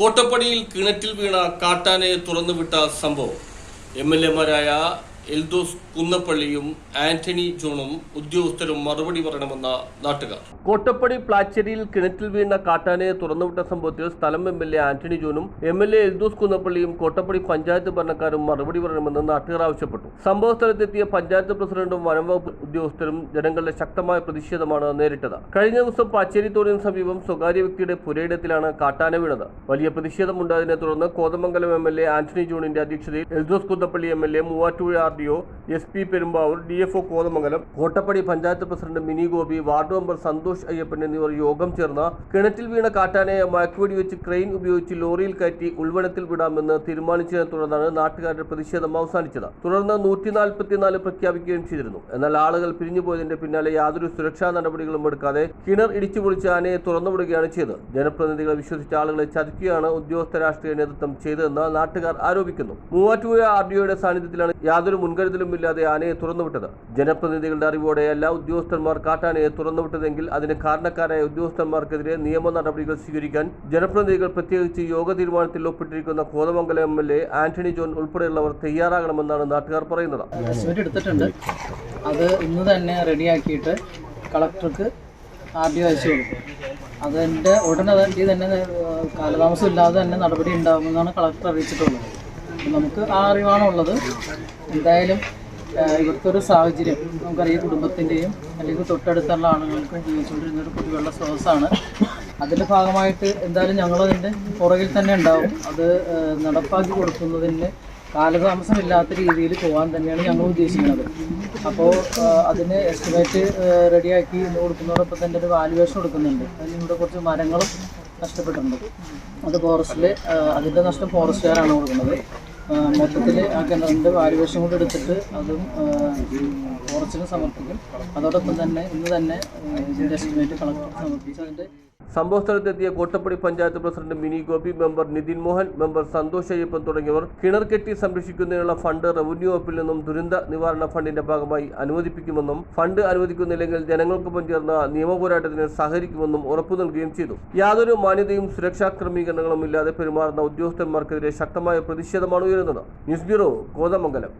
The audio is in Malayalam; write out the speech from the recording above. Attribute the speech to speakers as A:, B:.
A: കോട്ടപ്പടിയിൽ കിണറ്റിൽ വീണ കാട്ടാനയെ തുറന്നുവിട്ട സംഭവം. എം എൽ എമാരായ എൽദോസ് കുന്നപ്പള്ളിയും ആന്റണി ജോണും ഉദ്യോഗസ്ഥരും മറുപടി പറയണമെന്ന നാട്ടുകാർ. കോട്ടപ്പടി പ്ലാച്ചേരിയിൽ കിണറ്റിൽ വീണ കാട്ടാനയെ തുറന്നുവിട്ട സംഭവത്തിൽ സ്ഥലം എം എൽ എ ആന്റണി ജോണും എം എൽ എ എൽദോസ് കുന്നപ്പള്ളിയും കോട്ടപ്പടി പഞ്ചായത്ത് ഭരണക്കാരും മറുപടി പറയണമെന്ന് നാട്ടുകാർ ആവശ്യപ്പെട്ടു. സംഭവ സ്ഥലത്തെത്തിയ പഞ്ചായത്ത് പ്രസിഡന്റും വനംവകുപ്പ് ഉദ്യോഗസ്ഥരും ജനങ്ങളുടെ ശക്തമായ പ്രതിഷേധമാണ് നേരിട്ടത്. കഴിഞ്ഞ ദിവസം പാച്ചേരി തോടിന് സമീപം സ്വകാര്യ വ്യക്തിയുടെ പുരയിടത്തിലാണ് കാട്ടാന വീണത്. വലിയ പ്രതിഷേധമുണ്ടായതിനെ തുടർന്ന് Kothamangalam M L A Antony ജോണിന്റെ അധ്യക്ഷതയിൽ Eldhose Kunnappilly M L A Muvattupuzha R D O S P Perumbavoor D F O Kothamangalam Kottappady panchayat president Mini Gopi ward member Santhosh Ayyappan എന്നിവർ യോഗം ചേർന്ന് കിണറ്റിൽ വീണ കാട്ടാനയെ മയക്കുവെടി വെച്ച് ക്രെയിൻ ഉപയോഗിച്ച് ലോറിയിൽ കയറ്റി ഉൾവനത്തിൽ വിടാമെന്ന് തീരുമാനിച്ചതിനെ തുടർന്നാണ് നാട്ടുകാരുടെ പ്രതിഷേധം അവസാനിച്ചത്. തുടർന്ന് നൂറ്റി നാൽപ്പത്തിനാല് പ്രഖ്യാപിക്കുകയും ചെയ്തിരുന്നു. എന്നാൽ ആളുകൾ പിരിഞ്ഞുപോയതിന്റെ പിന്നാലെ യാതൊരു സുരക്ഷാ നടപടികളും എടുക്കാതെ കിണർ ഇടിച്ചു പൊളിച്ച് ആനയെ തുറന്നുവിടുകയാണ് ചെയ്തത്. ജനപ്രതിനിധികളെ വിശ്വസിച്ച ആളുകളെ ചതിക്കുകയാണ് ഉദ്യോഗസ്ഥ രാഷ്ട്രീയ നേതൃത്വം ചെയ്തതെന്ന് നാട്ടുകാർ ആരോപിക്കുന്നു. മൂവാറ്റുപുഴ ആർ ഡി ഒയുടെ സാന്നിധ്യത്തിലാണ് യാതൊരു മുൻകരുതലും ഇല്ലാതെ ആനയെ തുറന്നുവിട്ടത്. ജനപ്രതിനിധികളുടെ അറിവോടെ എല്ലാ ഉദ്യോഗസ്ഥന്മാർ കാട്ടാനയെ തുറന്നുവിട്ടതെങ്കിൽ അതിന് കാരണക്കാരായ ഉദ്യോഗസ്ഥന്മാർക്കെതിരെ നിയമ നടപടികൾ സ്വീകരിക്കാൻ ജനപ്രതിനിധികൾ പ്രത്യേകിച്ച് യോഗ തീരുമാനത്തിൽ ഒപ്പിട്ടിരിക്കുന്ന Kothamangalam M L A Antony John ഉൾപ്പെടെയുള്ളവർ തയ്യാറാകണമെന്നാണ് നാട്ടുകാർ പറയുന്നത്.
B: എടുത്തിട്ടുണ്ട്. അത് ഇന്ന് തന്നെ റെഡിയാക്കിയിട്ട് കളക്ടർക്ക് ആർ അയച്ചു കൊടുക്കും. ഉടനെ തന്നെ കാലതാമസം ഇല്ലാതെ തന്നെ നടപടി ഉണ്ടാകുമെന്നാണ് കളക്ടർ അറിയിച്ചിട്ടുള്ളത്. നമുക്ക് ആ അറിവാണുള്ളത്. എന്തായാലും ഒരു സാഹചര്യം നമുക്കറിയാം കുടുംബത്തിന്റെയും അല്ലെങ്കിൽ തൊട്ടടുത്തുള്ള ആളുകൾക്കും ജീവിച്ചുകൊണ്ടിരുന്ന ഒരു കുടിവെള്ള സ്രോതസ്സാണ്. അതിന്റെ ഭാഗമായിട്ട് എന്തായാലും ഞങ്ങളതിന്റെ പുറകിൽ തന്നെ ഉണ്ടാവും. അത് നടപ്പാക്കി കൊടുക്കുന്നതിന് കാലതാമസമില്ലാത്ത രീതിയിൽ പോകാൻ തന്നെയാണ് ഞങ്ങൾ ഉദ്ദേശിക്കുന്നത്. അപ്പോൾ അതിന് എസ്റ്റിമേറ്റ് റെഡിയാക്കി ഇന്ന് കൊടുക്കുന്നതോടൊപ്പം തന്നെ ഒരു വാല്യുവേഷൻ കൊടുക്കുന്നുണ്ട്. അതിന് ഇവിടെ കുറച്ച് മരങ്ങളും നഷ്ടപ്പെട്ടിട്ടുണ്ട്. അത് ഫോറസ്റ്റിൽ അതിന്റെ നഷ്ടം ഫോറസ്റ്റുകാരാണ് കൊടുക്കുന്നത്. മൊത്തത്തിൽ ആ കിണറിന്റെ വാല്യുവേഷൻ കൂടെ എടുത്തിട്ട് അതും ഫോറസ്റ്റിന് സമർപ്പിക്കും. അതോടൊപ്പം തന്നെ ഇന്ന് തന്നെ ഇതിന്റെ എസ്റ്റിമേറ്റ് കളക്ടർ സമർപ്പിച്ച് അതിന്റെ
A: സംഭവ സ്ഥലത്തെത്തിയ Kottappady panchayat president Mini Gopi member Nithin Mohan member Santhosh Ayyappan തുടങ്ങിയവർ കിണർ കെട്ടി സംരക്ഷിക്കുന്നതിനുള്ള ഫണ്ട് റവന്യൂ വകുപ്പിൽ നിന്നും ദുരന്ത നിവാരണ ഫണ്ടിന്റെ ഭാഗമായി അനുവദിപ്പിക്കുമെന്നും ഫണ്ട് അനുവദിക്കുന്നില്ലെങ്കിൽ ജനങ്ങൾക്കൊപ്പം ചേർന്ന നിയമപോരാട്ടത്തിന് സഹകരിക്കുമെന്നും ഉറപ്പു നൽകുകയും ചെയ്തു. യാതൊരു മാന്യതയും സുരക്ഷാ ക്രമീകരണങ്ങളും ഇല്ലാതെ പെരുമാറുന്ന ഉദ്യോഗസ്ഥന്മാർക്കെതിരെ ശക്തമായ പ്രതിഷേധമാണ് ഉയരുന്നത്. News bureau Kothamangalam.